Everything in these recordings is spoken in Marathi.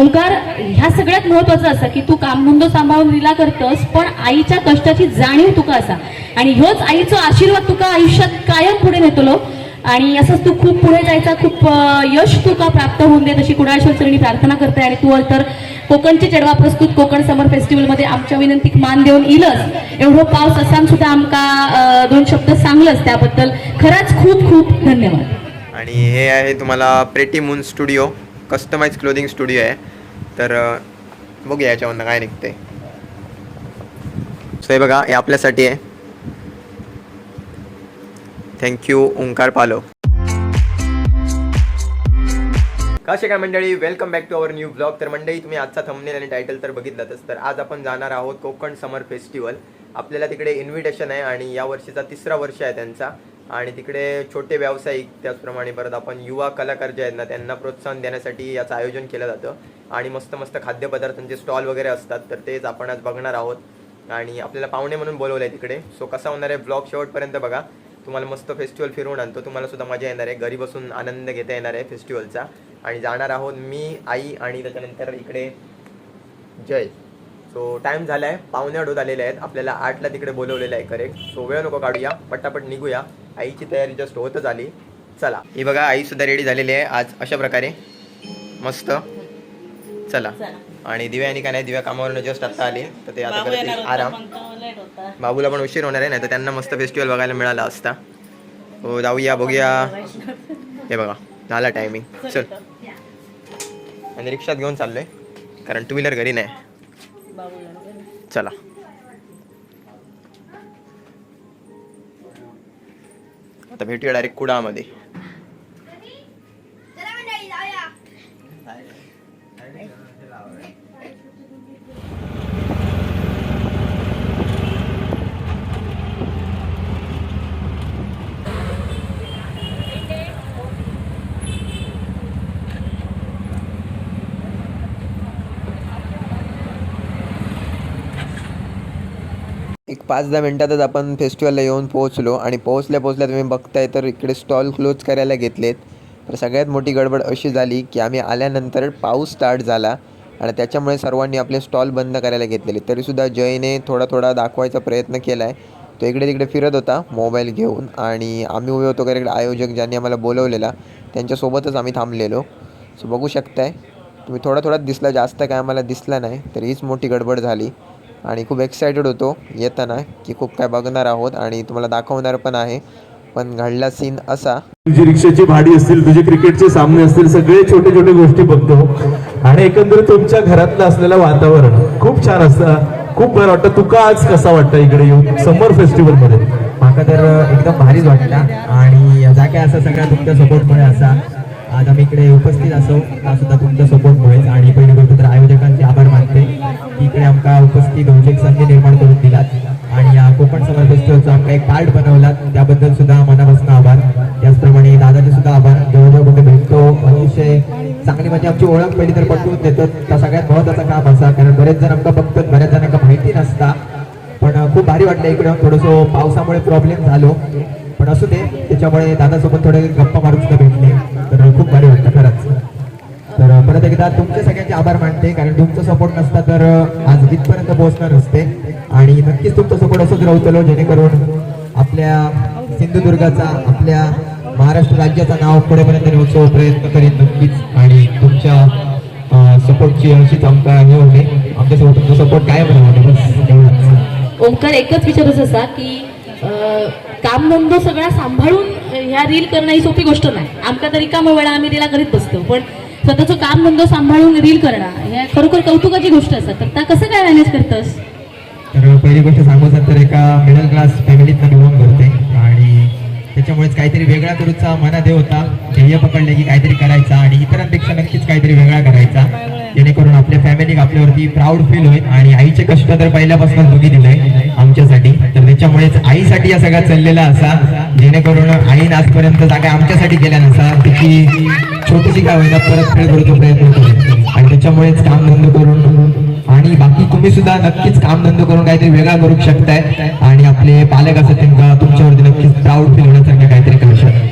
ओंकार ह्या सगळ्यात महत्वाचं असं की तू कामधंदो सांभाळून लिला करतस पण आईच्या कष्टाची जाणीव तुका असा. आणि ह्योच आईचा आशीर्वाद तुका आयुष्यात कायम पुढे नेतलो. आणि असंच तू खूप पुढे जायचा खूप यश तुका प्राप्त होऊन दे तशी कुडाळेश्वर चरणी प्रार्थना करते. आणि तू तर कोकणची चेडवा प्रस्तुत कोकण समर फेस्टिवलमध्ये आमच्या विनंतीक मान देऊन इलस. एवढं पाऊस असान सुद्धा आमका दोन शब्द सांगलंच त्याबद्दल खरंच खूप खूप धन्यवाद. आणि हे आहे तुम्हाला pretty moon studio. Customize clothing studio आहे. तर बघूया याच्यामधनं काय निघते सो हे बघा हे आपल्यासाठी आहे. थँक्यू ओंकार पालो. कसे काय मंडळी? Welcome back to our new blog तर मंडळी तुम्ही आजचा थंबनेल आणि टायटल तर बघितलातच. तर आज आपण जाणार आहोत कोकण समर फेस्टिवल आपल्याला तिकडे इन्व्हिटेशन आहे आणि या वर्षीचा तिसरा वर्ष आहे त्यांचा. आणि तिकडे छोटे व्यावसायिक त्याचप्रमाणे परत आपण युवा कलाकार जे आहेत ना त्यांना प्रोत्साहन देण्यासाठी याचं आयोजन केलं जातं. आणि मस्त मस्त खाद्यपदार्थांचे स्टॉल वगैरे असतात तर तेच आपण आज बघणार आहोत. आणि आपल्याला पाहुणे म्हणून बोलवलं आहे तिकडे. सो कसा होणार आहे ब्लॉग शेवटपर्यंत बघा. तुम्हाला मस्त फेस्टिवल फिरवून आणतो. तुम्हाला सुद्धा मजा येणार आहे. घरी बसून आनंद घेता येणार आहे फेस्टिवलचा आणि जाणार आहोत मी आई आणि त्याच्यानंतर इकडे जय. सो टाईम झाला आहे पाहुणे अडोद आलेले आहेत. आपल्याला आठला तिकडे बोलवलेलं आहे करेक्ट सो वेळ नको काढूया. पटापट निघूया. आईची तयारी जस्ट होतच आली. चला. ही बघा आई सुद्धा रेडी झालेली आहे. आज अशा प्रकारे. मस्त. चला. आणि दिव्या आणि काय नाही दिव्या कामावरून जस्ट आता आली. तर ते आता करतील आराम. बाबूला पण उशीर होणार आहे नाही तर त्यांना मस्त फेस्टिवल बघायला मिळाला असता. हो जाऊया बघूया. हे बघा झाला टायमिंग चल. आणि रिक्षात घेऊन चाललोय. कारण टू व्हीलर घरी नाही. चला. आता भेटूया डायरेक्ट कुडामध्ये एक पाच दहा मिनटातच आपण फेस्टिवलला येऊन पोहोचलो आणि पोहोचल्या पोहोचल्या तुम्ही बघताय तर इकडे स्टॉल क्लोज करायला घेतलेत. तर सगळ्यात मोठी गडबड अशी झाली की आम्ही आल्यानंतर पाऊस स्टार्ट झाला आणि त्याच्यामुळे सर्वांनी आपले स्टॉल बंद करायला घेतलेले. तरीसुद्धा जयने थोडा थोडा दाखवायचा प्रयत्न केला आहे तो इकडे तिकडे फिरत होता मोबाईल घेऊन आणि आम्ही उभे होतो कारण इकडे आयोजक ज्यांनी आम्हाला बोलवलेला त्यांच्यासोबतच आम्ही थांबलेलो. सो बघू शकताय. तुम्ही थोडा थोडा दिसला जास्त काय आम्हाला दिसला नाही तर हीच मोठी गडबड झाली. आणि खूप एक्सायटेड होतो येताना की खूप काय बघणार आहोत आणि तुम्हाला दाखवणार पण आहे. पण घडला सीन असा. तुझी रिक्षाची भाडी असतील तुझे क्रिकेटचे सामने असतील सगळे छोटे छोटे गोष्टी बघतो. आणि एकंदरीत तुमच्या घरातलं असलेलं वातावरण खूप छान असतं. खूप बरं वाटतं. तुका आज कसा वाटतं इकडे येऊन समर फेस्टिवलमध्ये म्हाका तर एकदम भारीच वाटला. आणि जागे असा सगळ्या तुमच्या सपोर्टमुळे असा. आज आम्ही इकडे उपस्थित असो. हा सुद्धा तुमच्या होईल आणि पहिली गोष्ट तर आयोजकांचे आभार मानते. की इकडे आमका उपस्थित होऊची एक संधी निर्माण करून दिलात. आणि या कोकण समर फेस्टिवलचा आमका एक पार्ट बनवलात. त्याबद्दल सुद्धा मनापासून आभार. त्याचप्रमाणे दादाचे सुद्धा आभार. जेव्हा जेव्हा कुठे भेटतो. अतिशय चांगली म्हणजे आमची ओळख पहिली तर पटवून देतात. त्या सगळ्यात महत्वाचं काम असा. कारण बरेच जण आमका बघतात. बऱ्याच जणांना माहिती नसता. पण खूप भारी वाटलं इकडं. थोडंसं पावसामुळे प्रॉब्लेम झालो. पण असू दे. त्याच्यामुळे दादासोबत थोडे गप्पा मारून सुद्धा भेटले. तर खूप भारी वाटतं खरंच. तर परत एकदा तुमचे सगळ्यांचे आभार मानते कारण तुमचा सपोर्ट नसता तर आज इथपर्यंत पोहोचणार असते आणि नक्कीच तुमचा सपोर्ट असंच राहतलो जेणेकरून आपल्या सिंधुदुर्गाचा आपल्या महाराष्ट्र राज्याचं नाव पुढेपर्यंत नेऊचा प्रयत्न करेन नक्कीच. आणि तुमच्या सपोर्टची अशीच आमचा हे होते आमच्यासोबत तुमचा सपोर्ट काय राहणे बस. एवढंच. ओंकार एकच विचारच असा की काम कामधंदो सगळा सांभाळून ह्या रील करणं ही सोपी गोष्ट नाही. आमका तरी काम वेळा आम्ही रीला करीत बसतो. पण स्वतःचं काम धंदो सांभाळून रील करणं. ह्या खरोखर कौतुकाची गोष्ट असतात तर त्या कसं काय मॅनेज करतस? तर पहिली गोष्ट सांगू तर एका मिडल क्लास फॅमिलीतनं बिलॉंग करते आणि त्याच्यामुळेच काहीतरी वेगळा करूचा मनात हे होता. ध्येय पकडले की काहीतरी करायचा आणि इतरांपेक्षा नक्कीच काहीतरी वेगळा करायचा. जेणेकरून आपल्या फॅमिली आपल्यावरती प्राऊड फील होईल आणि आईचे कष्ट तर पहिल्यापासून तुम्ही दिलंय आमच्यासाठी. तर त्याच्यामुळेच आईसाठी या सगळ्या चाललेला असा. जेणेकरून आईने आजपर्यंत जागा आमच्यासाठी केल्या नसा. तिची छोटीशी काय होईना परत फेड करूचा प्रयत्न करेल आणि त्याच्यामुळेच काम बंद करून आणि बाकी तुम्ही सुद्धा नक्कीच काम धंदो करून काहीतरी वेगळा करू शकताय. आणि आपले पालक असतात त्यांना तुमच्यावरती नक्कीच प्राऊड फील होण्यासारखं काहीतरी करू शकता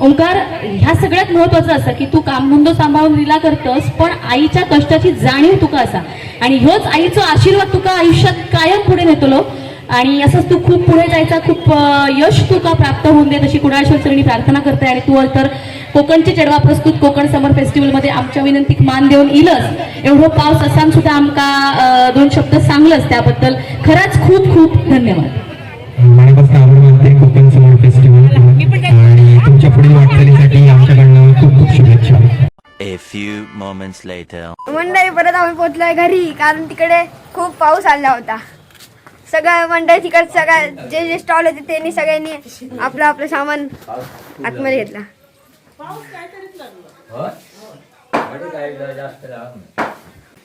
ओंकार ह्या सगळ्यात महत्वाचं असं की तू कामधंदो सांभाळून लीला करतस पण आईच्या कष्टाची जाणीव तुका असा. आणि ह्योच आईचा आशीर्वाद तुका आयुष्यात कायम पुढे नेतलो. आणि असंच तू खूप पुढे जायचा खूप यश तुका प्राप्त होऊन देत अशी कुणाळेश्वर चरणी प्रार्थना करते आणि तू तर कोकणची चेडवा प्रस्तुत कोकण समर फेस्टिवलमध्ये आमच्या विनंतीक मान देऊन इलस. एवढं पाऊस असान सुद्धा आमका दोन शब्द सांगलंच त्याबद्दल. खरंच खूप खूप धन्यवाद. मनापासून आभार मानते कोकण समोर फेस्टिवल. आणि तुमच्या पुढील वाटचालीसाठी आमच्याकडनं खूप खूप शुभेच्छा. A few moments later. मंडळी परत आम्ही पोहोचलोय घरी कारण तिकडे खूप पाऊस आला होता. सगळं मंडळी तिकडे सगळं जे जे स्टॉल होते त्यांनी सगळ्यांनी आपलं आपलं सामान आतमध्ये घेतला.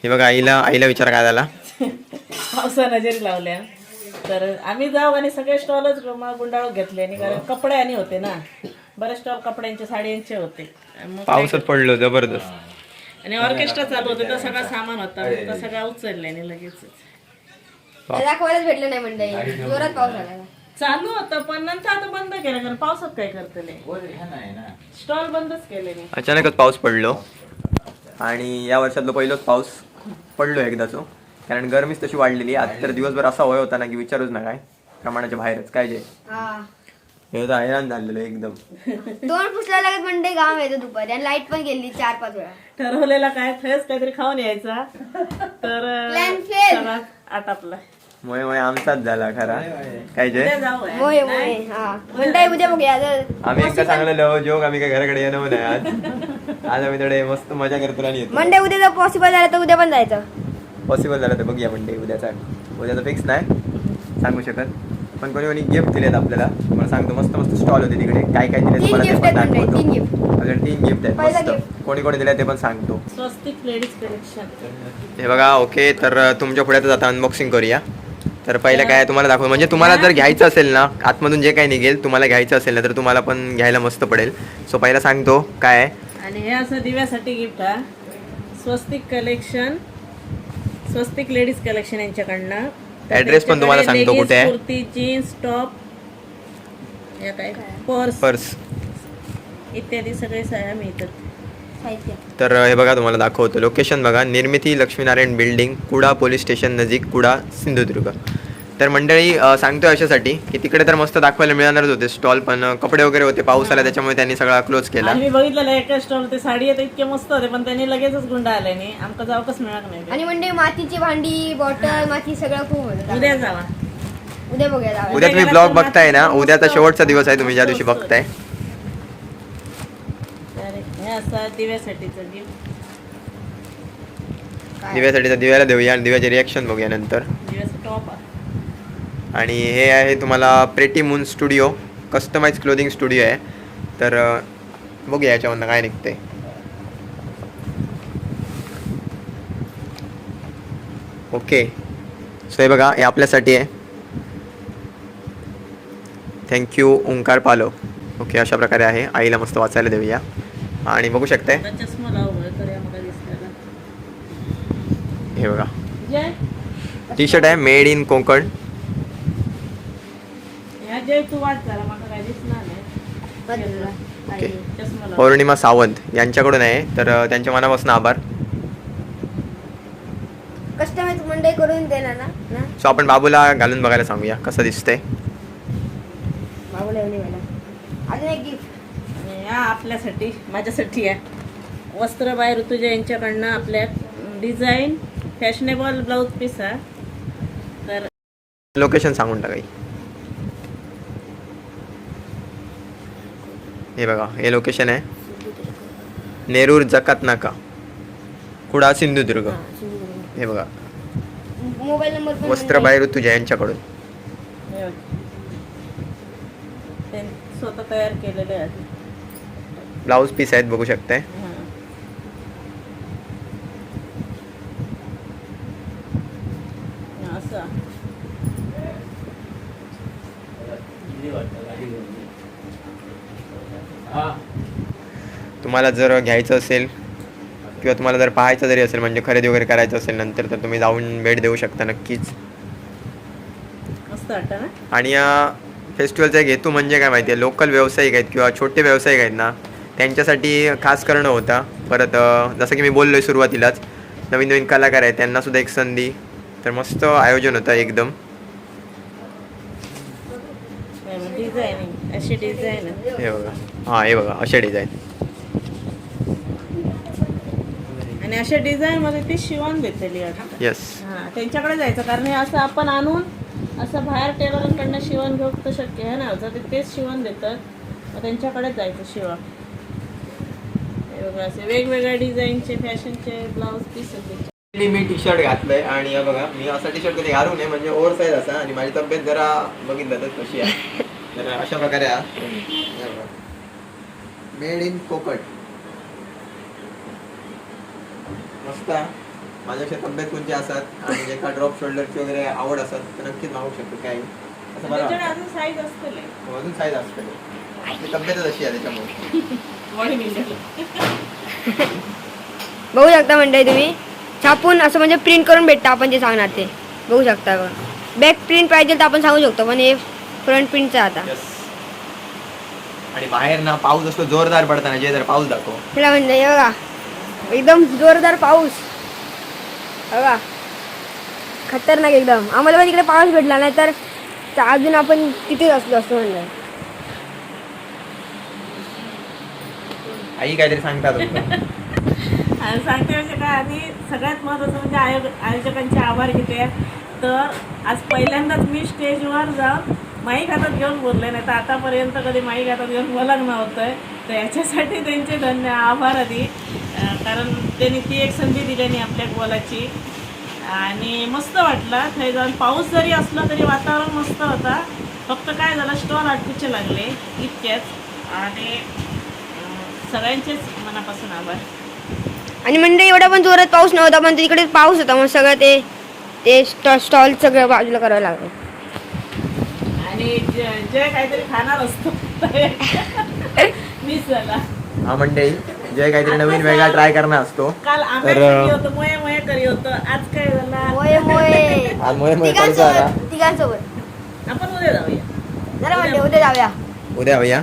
हे बघा आईला आईला विचार काय झाला. पावसा नजरी लावल्या. तर आम्ही जाऊ आणि सगळे स्टॉलच गुंडाळून घेतले आणि कारण कपडे आणि होते ना. बरेच स्टॉल कपड्यांचे साड्यांचे होते. मग पावसात पडलो जबरदस्त. आणि ऑर्केस्ट्रा चालू होते तर सगळा सामान होता मग तो सगळा उचलले आणि लगेच दाखवायलाच भेटलं नाही मंडळी जोरात पाऊस आला. चालू होतं पण नंतर आता बंद केलं कारण पावसात काय करतले स्टॉल बंदच केले मी अचानकच पाऊस पडलो. आणि या वर्षातलो पहिलोच पाऊस पडलो एकदाचो कारण गरमीच तशी वाढलेली आज तर दिवसभर असा वय होता ना की विचारूच ना काय प्रमाणाच्या बाहेरच काय जे. हा तर हैराण झालेलो एकदम. दोन पुसला लागत मंडळी गाव येतो दुपारी. आणि लाइट पण गेली चार पाच वेळा. ठरवलेला काय? थंयच काहीतरी खाऊन यायचा. तर Plan fail. सगळा आटापला मुळे मुळे आमचाच झाला खरा. काय जे उद्या जाऊ मोये मोये हा. मंडळी उद्या बघूया. जर आम्ही एकदा सांगलेलो जोक आम्ही काय घराकडे येणार नाही आज. आज आम्ही थोडे मस्त मजा करतो आणि येतो. मंडे उद्या जर पॉसिबल झालं तर उद्या पण जायचं. पॉसिबल झालं तर बघूया म्हणजे उद्याचा. उद्याचं फिक्स नाही? सांगू शकत? पण कोणी कोणी गिफ्ट दिलेत आपल्याला. तुम्हाला सांगतो मस्त मस्त स्टॉल होते तिकडे. काय काय दिले तीन तुम्हाला ते पण आहेत म्हणजे, दाखवतो. तीन गिफ्ट आहेत पहिलं मस्त. कोणी कोणी दिले ते पण सांगतो. स्वस्तिक लेडीज कलेक्शन हे बघा ओके तर तुमच्यापुढे आता अनबॉक्सिंग करूया. तर पहिलं काय तुम्हाला दाखवू म्हणजे तुम्हाला जर घ्यायचं असेल ना आतमधून जे काही निघेल तुम्हाला घ्यायचं असेल ना तर तुम्हाला पण घ्यायला मस्त पडेल. सो पहिला सांगतो काय आहे? आणि हे असं दिव्यासाठी गिफ्ट हा. Swastik collection Swastik ladies collection यांच्याकडनं. Address पण तुम्हाला सांगतो कुठे आहे. कुर्ती जीन्स टॉप या काय? पर्स पर्स इत्यादी सगळे साड्या मिळतात. तर हे बघा तुम्हाला दाखवतो. लोकेशन बघा. निर्मिती Laxminarayan building Kuda police station नजीक कुडा सिंधुदुर्ग. तर मंडळी अ, सांगतोय अशासाठी की तिकडे तर मस्त दाखवायला मिळणारच होते. स्टॉल पण कपडे वगैरे होते पाऊस आला त्याच्यामुळे त्यांनी सगळा क्लोज केला. मी बघितलेलं एका स्टॉल ते साडी येते इतके मस्त होते पण त्यांनी लगेचच गुंडा आले नाही आमका जाऊकच मिळत नाही. आणि म्हणजे मातीची भांडी बॉटल माती सगळं खूप होतं. उद्या जावा. उद्या बघूया जाऊया. उद्या तुम्ही ब्लॉग बघताय ना? उद्याचा शेवटचा दिवस आहे तुम्ही ज्या दिवशी बघताय. तर हे असं दिव्यासाठीचं गिफ्ट दिव्यासाठी दिव्याला देऊया आणि दिव्याचे रिॲक्शन बघूया नंतर. दिव्याचं टॉप आणि हे आहे तुम्हाला pretty moon studio customize clothing studio आहे. तर बघूया याच्यामधनं काय निघते ओके. सो हे बघा हे आपल्यासाठी आहे. थँक्यू ओंकार पालो. ओके अशा प्रकारे आहे. आईला मस्त वाचायला देऊया. आणि बघू शकताय. दिसलेला. हे बघा. टी शर्ट आहे मेड इन कोकण. तू वाट झाला मला काय दिसणार नाही. बदलला. ओके. आणि चष्मा लाव पौर्णिमा सावंत यांच्याकडून आहे. तर त्यांच्या मनापासून आभार. कस्टमाइज मंडई करून देणार ना? ना? सो आपण बाबूला घालून बघायला सांगूया. कसं दिसतंय? बाबूला येऊन मला अजून एक गिफ्ट आणि हा आपल्यासाठी माझ्यासाठी आहे. वस्त्रबाई ऋतुजा यांच्याकडनं आपल्या डिझाईन फॅशनेबल ब्लाऊज पीस आहे. तर लोकेशन सांगून टाकाई हे बघा हे लोकेशन आहे. नेरूर जकात नाका कुडा सिंधुदुर्ग. हे बघा. मोबाईल नंबर पण वस्त्रबाई ऋतुजा यांच्याकडून. स्वतः तयार केलेले ब्लाऊज पीस आहेत बघू शकताय. असं. तुम्हाला जर घ्यायचं असेल किंवा तुम्हाला जर पाहायचं जरी असेल म्हणजे खरेदी वगैरे करायचं असेल नंतर तर तुम्ही जाऊन भेट देऊ शकता नक्कीच. आणि अं, फेस्टिवलचा एक हेतू म्हणजे काय माहिती आहे? लोकल व्यावसायिक आहेत किंवा छोटे व्यावसायिक आहेत ना त्यांच्यासाठी खास करणं होता. परत जसं की मी बोललो आहे सुरुवातीलाच नवीन नवीन कलाकार आहेत त्यांनासुद्धा एक संधी. तर मस्त आयोजन होतं एकदम. हे बघा. हां हे बघा अशा डिझाईन आणि अशा डिझाईन मध्ये ती शिवण येस हा त्यांच्याकडे जायचं कारण हे असं आपण आणून असं बाहेर टेलरांकडनं शिवण घेऊ तर शक्य आहे ना? जर ते तेच शिवण देतात मग त्यांच्याकडेच जायचं शिवा हे बघा असे वेगवेगळ्या डिझाईनचे फॅशनचे ब्लाऊज पीस होते मी टी शर्ट घातलंय आणि बघा मी असा टी शर्ट कधी घालू नये म्हणजे ओव्हर साईज असा आणि माझी तब्येत जरा बघितलं तर कशी आहे. तर अशा प्रकारे मेड इन कोकट मस्त आहे. माझ्यापेक्षा तब्येत कोणती असतात? आणि एका ड्रॉप शोल्डरची वगैरे आवड असतात तर नक्कीच मागू शकतो काय असं वाटतं. अजून साईज असते हो, अजून साईज असते आपली तब्येतच अशी आहे त्याच्यामुळे. बॉडी बिल्डर बघू शकता मंडळी तुम्ही. छापून असं म्हणजे प्रिंट करून भेटतं आपण जे सांगणार ते. बघू शकता बॅक प्रिंट पाहिजे तर आपण सांगू शकतो पण हे फ्रंट प्रिंटचं आहे आता. Yes. आणि बाहेर ना पाऊस असतो जोरदार पडताना जे जर पाऊस दाखव तिला म्हणजे हे बघा. एकदम जोरदार पाऊस. बघा. खतरनाक एकदम. आम्हाला पण इकडे पाऊस भेटला नाही तर अजून आपण तिथेच असलो असतो म्हणजे आई काहीतरी सांगतात आणि सांगते म्हणजे काय आधी सगळ्यात महत्त्वाचं म्हणजे आयोग आयोजकांचे आभार घेते. तर आज पहिल्यांदाच मी स्टेजवर जाऊन माईक हातात घेऊन बोलले नाही तर आतापर्यंत कधी माईक हातात घेऊन बोलाक नव्हतं. तर याच्यासाठी त्यांचे धन्य आभार आधी. कारण त्यांनी ती एक संधी दिली नाही आपल्या बोलाची आणि मस्त वाटलं. थंय जाऊन पाऊस जरी असला तरी वातावरण मस्त होता. फक्त काय झालं स्टॉल आटपूचे लागले इतकेच. आणि सगळ्यांचेच मनापासून आभार. आणि म्हणजे एवढा पण जोरात पाऊस नव्हता पण तिकडे पाऊस होता. मग सगळं ते ते स्टॉ स्टॉल सगळं बाजूला करावं लागलं. आणि जे जे काहीतरी खाणार असतो मिस झाला. हा मंडळी. जे काहीतरी नवीन वेगळा ट्राय करणार असतो. तर, मोये मोये आज मोये मोये. तिघांसोबत तिघांसोबत. उद्या जाऊया. जरा उद्या जाऊया. उद्या भैया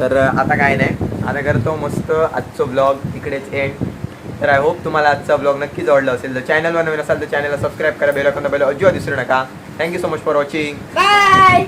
तर आता काय नाही. आता करतो मस्त आजचं ब्लॉग इकडेच एंड तर आय होप तुम्हाला आजचा ब्लॉग नक्कीच आवडला असेल. जर चॅनलवर नवीन असाल तर चॅनलला सबस्क्राईब करा. बेल आयकॉन दाबायला अजिबात विसरू नका. Thank you so much for watching bye